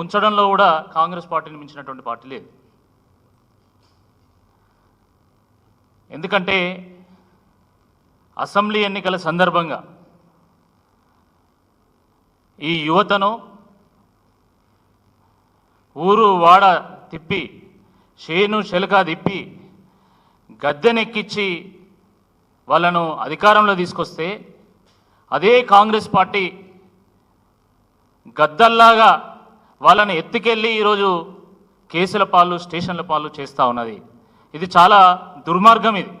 ముంచడంలో కూడా కాంగ్రెస్ పార్టీని మించినటువంటి పార్టీ లేదు. ఎందుకంటే అసెంబ్లీ ఎన్నికల సందర్భంగా ఈ యువతను ఊరు వాడ తిప్పి చేను శెలక తిప్పి గద్దెనెక్కిచ్చి వాళ్ళను అధికారంలో తీసుకొస్తే అదే కాంగ్రెస్ పార్టీ గద్దల్లాగా వాళ్ళని ఎత్తుకెళ్ళి ఈరోజు కేసుల పాలు స్టేషన్ల పాలు చేస్తూ ఉన్నది. ఇది చాలా దుర్మార్గం ఇది.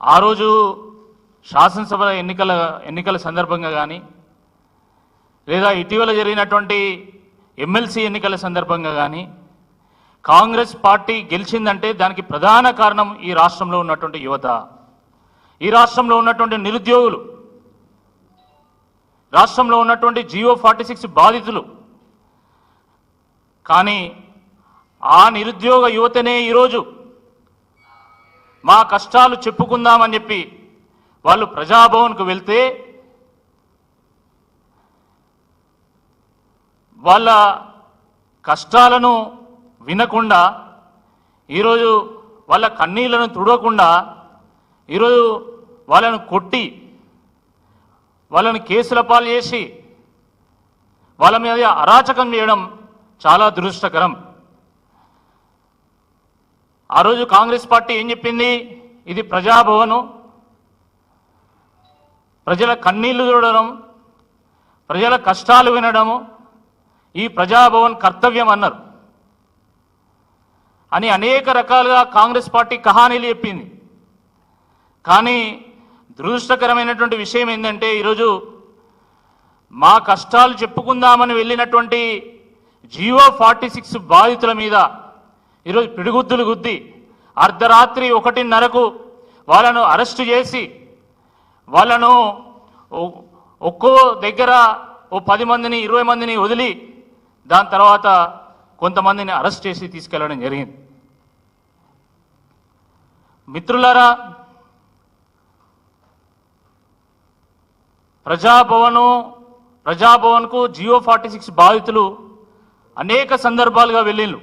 ఆ రోజు శాసనసభ ఎన్నికల ఎన్నికల సందర్భంగా కానీ లేదా ఇటీవల జరిగినటువంటి ఎమ్మెల్సీ ఎన్నికల సందర్భంగా కానీ కాంగ్రెస్ పార్టీ గెలిచిందంటే దానికి ప్రధాన కారణం ఈ రాష్ట్రంలో ఉన్నటువంటి యువత. ఈ రాష్ట్రంలో ఉన్నటువంటి నిరుద్యోగులు. రాష్ట్రంలో ఉన్నటువంటి జియో ఫార్టీ సిక్స్ బాధితులు. కానీ ఆ నిరుద్యోగ యువతనే ఈరోజు మా కష్టాలు చెప్పుకుందామని చెప్పి వాళ్ళు ప్రజాభవన్కు వెళ్తే వాళ్ళ కష్టాలను వినకుండా ఈరోజు వాళ్ళ కన్నీళ్ళను తుడవకుండా ఈరోజు వాళ్ళను కొట్టి వాళ్ళని కేసుల పాలు చేసి వాళ్ళ మీద అరాచకం చేయడం చాలా దురదృష్టకరం. ఆ రోజు కాంగ్రెస్ పార్టీ ఏం చెప్పింది? ఇది ప్రజాభవను. ప్రజల కన్నీళ్ళు చూడడం ప్రజల కష్టాలు వినడము ఈ ప్రజాభవన్ కర్తవ్యం అన్నారు. అని అనేక రకాలుగా కాంగ్రెస్ పార్టీ కహానీలు చెప్పింది. కానీ దురదృష్టకరమైనటువంటి విషయం ఏంటంటే ఈరోజు మా కష్టాలు చెప్పుకుందామని వెళ్ళినటువంటి జియో ఫార్టీ సిక్స్ బాధితుల మీద ఈరోజు పిడిగుద్దులు గుద్ది అర్ధరాత్రి ఒకటిన్నరకు వాళ్ళను అరెస్ట్ చేసి వాళ్ళను ఒక్కో దగ్గర ఓ పది మందిని ఇరవై మందిని వదిలి దాని తర్వాత కొంతమందిని అరెస్ట్ చేసి తీసుకెళ్ళడం జరిగింది. మిత్రులారా ప్రజాభవను ప్రజాభవన్కు జియో ఫార్టీ సిక్స్ బాధితులు అనేక సందర్భాలుగా వెళ్ళిండ్రు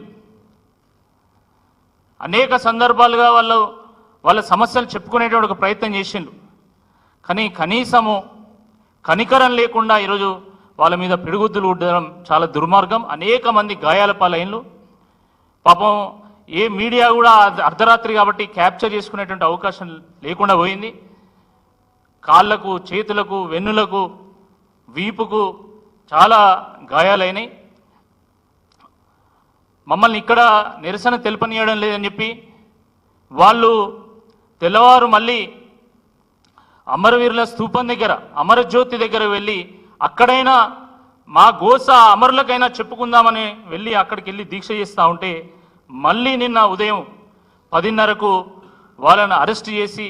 అనేక సందర్భాలుగా వాళ్ళు వాళ్ళ సమస్యలు చెప్పుకునేటువంటి ఒక ప్రయత్నం చేసిండ్రు. కానీ కనీసము కనికరం లేకుండా ఈరోజు వాళ్ళ మీద పిడుగుద్దులు ఉండడం చాలా దుర్మార్గం. అనేక మంది గాయాల పాలైన్లు పాపం ఏ మీడియా కూడా అర్ధరాత్రి కాబట్టి క్యాప్చర్ చేసుకునేటువంటి అవకాశం లేకుండా పోయింది. కాళ్ళకు చేతులకు వెన్నులకు వీపుకు చాలా గాయాలైనాయి మమ్మల్ని ఇక్కడ నిరసన తెలుపనీయడం లేదని చెప్పి వాళ్ళు తెల్లవారు మళ్ళీ అమరవీరుల స్తూపం దగ్గర అమరజ్యోతి దగ్గర వెళ్ళి అక్కడైనా మా గోస అమరులకైనా చెప్పుకుందామని వెళ్ళి అక్కడికి వెళ్ళి దీక్ష చేస్తూ ఉంటే మళ్ళీ నిన్న ఉదయం పదిన్నరకు వాళ్ళని అరెస్ట్ చేసి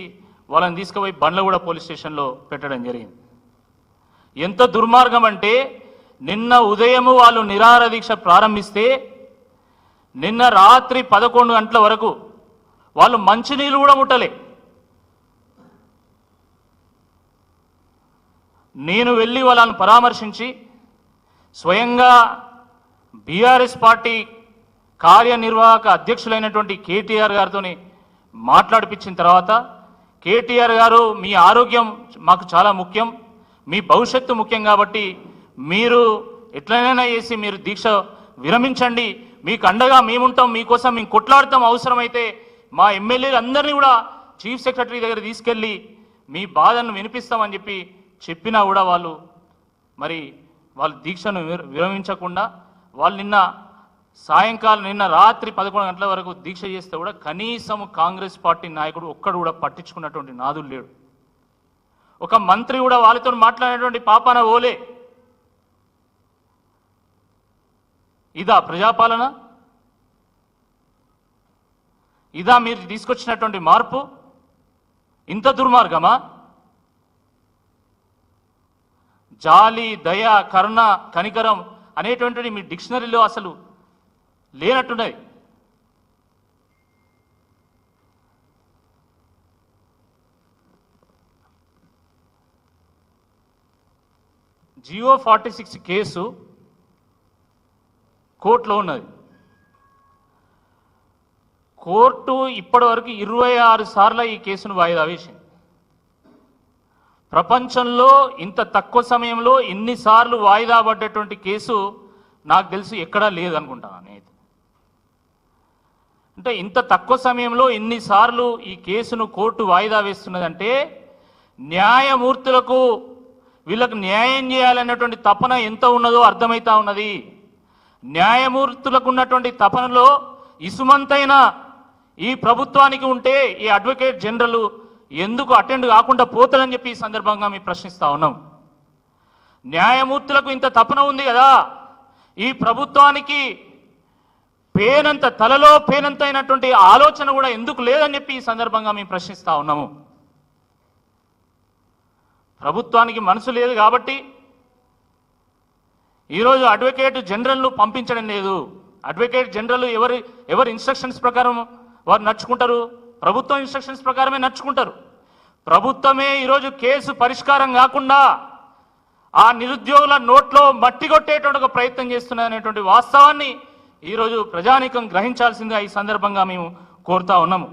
వాళ్ళని తీసుకుపోయి బండ్లగూడ పోలీస్ స్టేషన్లో పెట్టడం జరిగింది. ఎంత దుర్మార్గం అంటే నిన్న ఉదయము వాళ్ళు నిరాహార దీక్ష ప్రారంభిస్తే నిన్న రాత్రి పదకొండు గంటల వరకు వాళ్ళు మంచినీళ్ళు కూడా ముట్టలే. నేను వెళ్ళి వాళ్ళని పరామర్శించి స్వయంగా బీఆర్ఎస్ పార్టీ కార్యనిర్వాహక అధ్యక్షులైనటువంటి కేటీఆర్ గారితో మాట్లాడిపించిన తర్వాత కేటీఆర్ గారు మీ ఆరోగ్యం మాకు చాలా ముఖ్యం మీ భవిష్యత్తు ముఖ్యం కాబట్టి మీరు ఎట్లనైనా చేసి మీరు దీక్ష విరమించండి. మీకు అండగా మేముంటాం మీకోసం మేము కొట్లాడతాం అవసరమైతే మా ఎమ్మెల్యేలందరినీ కూడా చీఫ్ సెక్రటరీ దగ్గర తీసుకెళ్ళి మీ బాధను వినిపిస్తామని చెప్పి చెప్పినా కూడా వాళ్ళు మరి వాళ్ళ దీక్షను విరమించకుండా వాళ్ళు నిన్న సాయంకాలం నిన్న రాత్రి పదకొండు గంటల వరకు దీక్ష చేస్తే కూడా కనీసం కాంగ్రెస్ పార్టీ నాయకుడు ఒక్కడు కూడా పట్టించుకున్నటువంటి నాదులు లేడు. ఒక మంత్రి కూడా వాళ్ళతో మాట్లాడినటువంటి పాపాన ఓలే. ఇదా ప్రజాపాలన? ఇదా మీరు తీసుకొచ్చినటువంటి మార్పు? ఇంత దుర్మార్గమా? జాలి దయ కరుణ కనికరం అనేటువంటి మీ డిక్షనరీలో అసలు లేనట్టున్నాయి. జియో ఫార్టీ సిక్స్ కేసు కోర్టులో ఉన్నది. కోర్టు ఇప్పటివరకు ఇరవై ఆరు సార్లు ఈ కేసును వాయిదా వేసింది. ప్రపంచంలో ఇంత తక్కువ సమయంలో ఇన్నిసార్లు వాయిదా పడ్డటువంటి కేసు నాకు తెలిసి ఎక్కడా లేదనుకుంటాను అనేది అంటే ఇంత తక్కువ సమయంలో ఇన్నిసార్లు ఈ కేసును కోర్టు వాయిదా వేస్తున్నదంటే న్యాయమూర్తులకు వీళ్ళకు న్యాయం చేయాలన్నటువంటి తపన ఎంత ఉన్నదో అర్థమవుతా ఉన్నది. న్యాయమూర్తులకు ఉన్నటువంటి తపనలో ఇసుమంతైన ఈ ప్రభుత్వానికి ఉంటే ఈ అడ్వకేట్ జనరల్ ఎందుకు అటెండ్ కాకుండా పోతారని చెప్పి ఈ సందర్భంగా మేము ప్రశ్నిస్తా ఉన్నాం. న్యాయమూర్తులకు ఇంత తపన ఉంది కదా. ఈ ప్రభుత్వానికి పేనంత తలలో పేనంత అయినటువంటి ఆలోచన కూడా ఎందుకు లేదని చెప్పి ఈ సందర్భంగా మేము ప్రశ్నిస్తా ఉన్నాము. ప్రభుత్వానికి మనసు లేదు కాబట్టి ఈరోజు అడ్వకేట్ జనరల్ను పంపించడం లేదు. అడ్వకేట్ జనరల్ ఎవరి ఎవరి ఇన్స్ట్రక్షన్స్ ప్రకారం వారు నడుచుకుంటారు? ప్రభుత్వం ఇన్స్ట్రక్షన్స్ ప్రకారమే నడుచుకుంటారు. ప్రభుత్వమే ఈరోజు కేసు పరిష్కారం కాకుండా ఆ నిరుద్యోగుల నోట్లో మట్టి కొట్టేటువంటి ఒక ప్రయత్నం చేస్తున్నదనేటువంటి వాస్తవాన్ని ఈరోజు ప్రజానీకం గ్రహించాల్సిందే ఈ సందర్భంగా మేము కోరుతా ఉన్నాము.